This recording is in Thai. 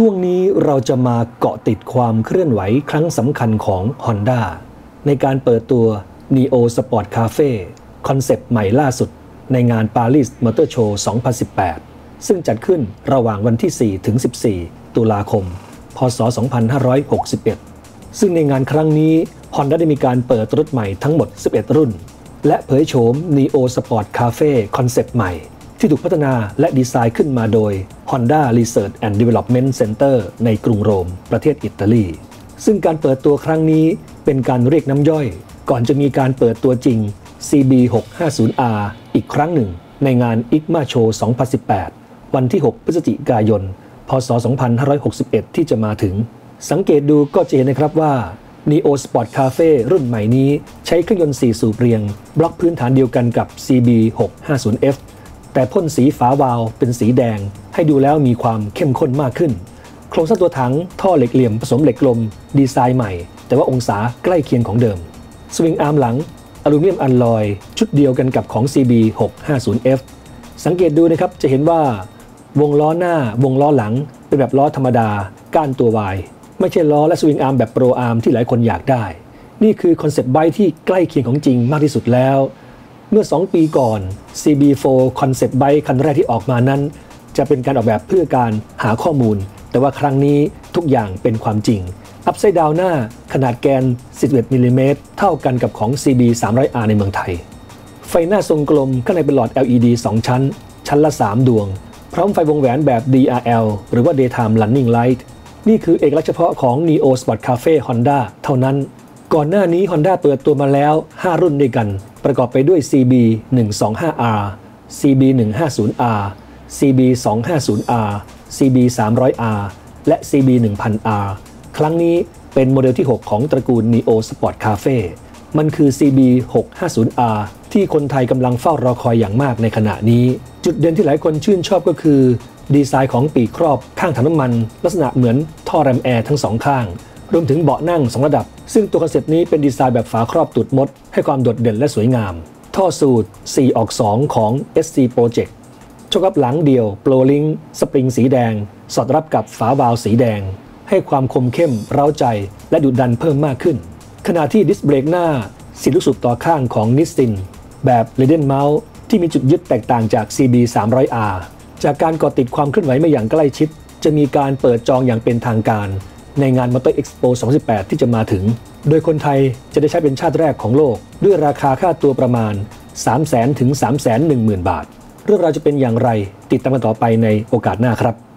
ช่วงนี้เราจะมาเกาะติดความเคลื่อนไหวครั้งสำคัญของ Honda ในการเปิดตัว Neo Sport Cafe คอนเซปต์ใหม่ล่าสุดในงาน Paris Motor Show 2018 ซึ่งจัดขึ้นระหว่างวันที่ 4 ถึง 14 ตุลาคม พศ 2561 ซึ่งในงานครั้งนี้ Honda ได้มีการเปิดรถใหม่ทั้งหมด 11 รุ่น และเผยโฉม Neo Sport Cafe คอนเซปต์ใหม่ ที่ถูกพัฒนาและดีไซน์ขึ้นมาโดย Honda Research and Development Center ในกรุงโรม ประเทศอิตาลี ซึ่งการเปิดตัวครั้งนี้เป็นการเรียกน้ำย่อย ก่อนจะมีการเปิดตัวจริง CB650R อีกครั้งหนึ่ง ในงาน ICMA Show 2018 วันที่ 6 พฤศจิกายน พศ 2561 ที่จะมาถึง สังเกตดูก็จะเห็นนะครับว่า Neo Sport Cafe รุ่นใหม่นี้ใช้เครื่องยนต์4สูบเรียง บล็อกพื้นฐานเดียวกันกับ CB650F แต่พ่นสีฝาวาล์วเป็นสีแดง ให้ดูแล้วมีความเข้มข้นมากขึ้น โครงสร้างตัวถังท่อเหล็กเหลี่ยมผสมเหล็กกลม ดีไซน์ใหม่ แต่ว่าองศาใกล้เคียงของเดิม สวิงอาร์มหลังอลูมิเนียมอัลลอย ชุดเดียวกันกับของ CB650F สังเกตดูนะครับจะเห็นว่าวงล้อหน้าวงล้อหลัง เป็นแบบล้อธรรมดา ก้านตัววาย ไม่ใช่ล้อและสวิงอาร์มแบบโปรอาร์มที่หลายคนอยากได้ นี่คือคอนเซปต์ไบค์ที่ใกล้เคียงของจริงมากที่สุดแล้ว เมื่อ 2 ปีก่อน CB4 Concept Bike คันแรกที่ออกมานั้น จะเป็นการออกแบบเพื่อการหาข้อมูล แต่ว่าครั้งนี้ทุกอย่างเป็นความจริง อัพไซด์ดาวหน้าขนาดแกน 11มิลลิเมตรเท่ากันกับของ CB 300R ในเมืองไทย ไฟหน้าทรงกลมข้างในเป็นหลอด LED 2 ชั้น ชั้นละ 3 ดวง พร้อมไฟวงแหวนแบบ DRL หรือว่า Daytime Running Light นี่คือเอกลักษณ์เฉพาะของ Neo Sport Cafe Honda เท่านั้น ก่อนหน้านี้ Honda เปิดตัวมาแล้ว 5 รุ่นด้วยกัน ประกอบไปด้วย CB 125R CB 150R CB 250R CB 300R และ CB 1000R ครั้งนี้เป็นโมเดลที่ 6 ของตระกูล Neo Sport Cafe มันคือ CB 650R ที่คนไทยกำลังเฝ้ารอคอยอย่างมากในขณะนี้ จุดเด่นที่หลายคนชื่นชอบก็คือ ดีไซน์ของปีกครอบข้างถังน้ำมัน ลักษณะเหมือนท่อแรมแอร์ทั้งสองข้าง รวมถึงเบาะนั่งสองระดับ ซึ่งตัวคอนเซปต์นี้เป็นดีไซน์แบบฝาครอบตูดมด ให้ความโดดเด่นและสวยงาม ท่อสูตร 4 ออก 2 ของ SC Project ชกกับหลังเดียวโปรลิงสปริงสีแดง สอดรับกับฝาวาล์วสีแดง ให้ความคมเข้ม เร้าใจ และดุดันเพิ่มมากขึ้น ขณะที่ดิสเบรกหน้าสีลูกสูบต่อข้างของนิสตินแบบเลเดนเมาส์ที่มีจุดยึดแตกต่างจาก CB 300R จากการก่อติดความเคลื่อนไหวมาอย่างใกล้ชิด จะมีการเปิดจองอย่างเป็นทางการ ในงาน Motor Expo 2018 ที่จะมาถึง โดยคนไทยจะได้ใช้เป็นชาติแรกของโลก ด้วยราคาค่าตัวประมาณ 3 0 0 0 0 0ถึง3 1 0 0 0 0 บาท เรื่องราวจะเป็นอย่างไรติดตามกันต่อไปในโอกาสหน้าครับ